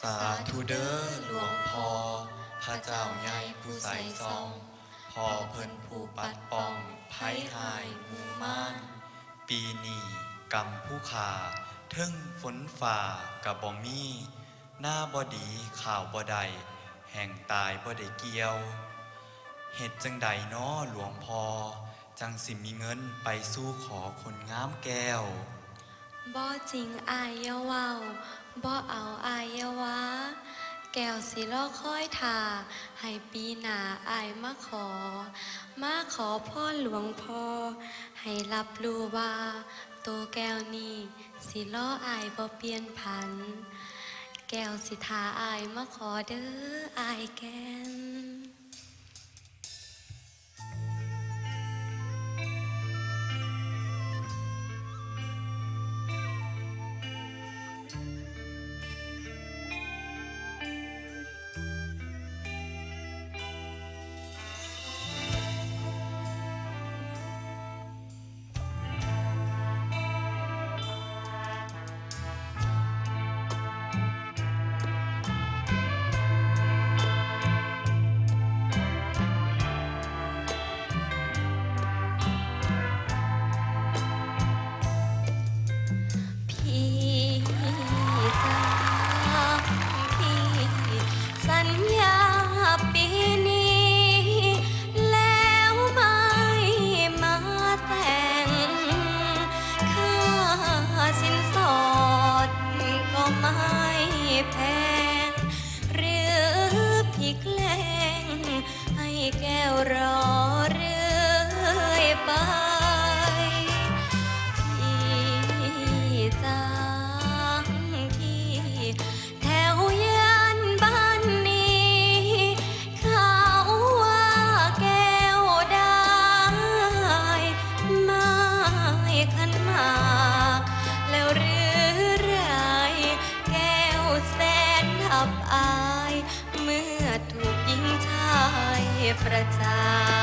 สาธุเด้อหลวงพ่อพระเจ้าใหญ่ผู้ใส่ซองพ่อเพิ่นผู้ปัดป้องภัยหายมูม่าน ปีนี้กรรมผู้ขาเทึ่งฝนฝ่ากับบ่มีหน้าบ่ดีข่าวบ่ใดแห่งตายบ่ได้เกี่ยว เหตุจังใดน้อหลวงพ่อจังสิมีเงินไปสู้ขอคนงามแก้ว บ่จริงอายยาว้าบ่เอาอายยาวะแก้วสิรอค่อยทาให้ปีหนาอายมาขอ มาขอพ่อหลวงพ่อ ให้รับรู้ว่าตัวแก้วนี้สิรออายบ่เปลี่ยนผัน แก้วสิทาอายมาขอเด้ออายแก้น แก้วรอเนอั